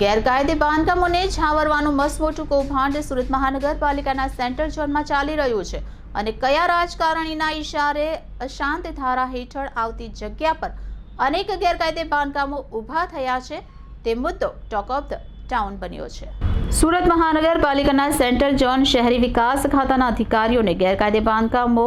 ગેરકાયદે બાંધકામોને છાવરવાનું મસમોટું કૌભાંડ સુરત મહાનગરપાલિકાના સેન્ટ્રલ ઝોનમાં ચાલી રહ્યું છે. અને કયા રાજકારણીના ઇશારે અશાંત ધારા હેઠળ આવતી જગ્યા પર અનેક ગેરકાયદે બાંધકામો ઊભા થયા છે, તે મુદ્દો ટોક ઓફ ધ ટાઉન બન્યો છે. સુરત મહાનગરપાલિકાના સેન્ટ્રલ ઝોન શહેરી વિકાસ ખાતાના અધિકારીઓને ગેરકાયદે બાંધકામો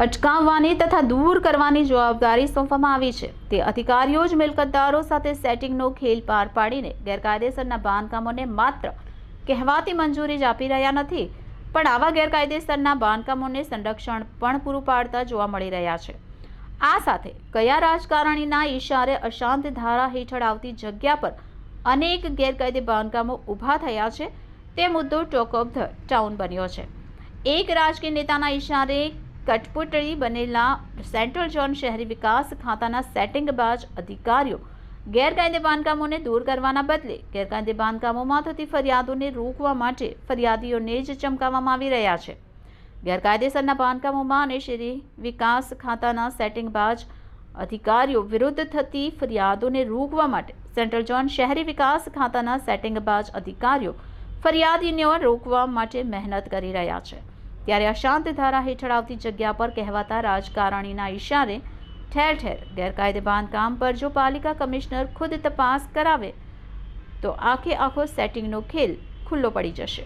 અટકાવવાની તથા દૂર કરવાની જવાબદારી સોંપવામાં આવી છે. તે અધિકારીઓ જ મિલકતદારો સાથે સેટિંગનો ખેલ પાર પાડીને ગેરકાયદેસરના બાંધકામોને માત્ર કહેવાતી મંજૂરી જ આપી રહ્યા નથી, પણ આવા ગેરકાયદેસરના બાંધકામોને સંરક્ષણ પણ પૂરું પાડતા જોવા મળી રહ્યા છે. આ સાથે કયા રાજકારણીના ઈશારે અશાંત ધારા હેઠળ આવતી જગ્યા પર અનેક ગેરકાયદે બાંધકામો ઊભા થયા છે, તે મુદ્દો ટોક ઓફ ધ ટાઉન બન્યો છે. એક રાજકીય નેતાના ઈશારે કટપુતળી બનેલા સેન્ટ્રલ ઝોન શહેરી વિકાસ ખાતાના સેટિંગબાજ અધિકારીઓ ગેરકાયદે બાંધકામોને દૂર કરવાના બદલે ગેરકાયદે બાંધકામોમાં થતી ફરિયાદોને રોકવા માટે ફરિયાદીઓને જ ચમકાવવામાં આવી રહ્યા છે. ગેરકાયદેસરના બાંધકામોમાં અને શહેરી વિકાસ ખાતાના સેટિંગબાજ અધિકારીઓ વિરુદ્ધ થતી ફરિયાદોને રોકવા માટે સેન્ટ્રલ ઝોન શહેરી વિકાસ ખાતાના સેટિંગબાજ અધિકારીઓ ફરિયાદીને રોકવા માટે મહેનત કરી રહ્યા છે. ત્યારે અશાંત ધારા હેઠળ આવતી જગ્યા પર કહેવાતા રાજકારણીના ઇશારે ઠેર ઠેર ગેરકાયદે બાંધકામ પર જો પાલિકા કમિશનર ખુદ તપાસ કરાવે, તો આખે આખો સેટિંગનો ખેલ ખુલ્લો પડી જશે.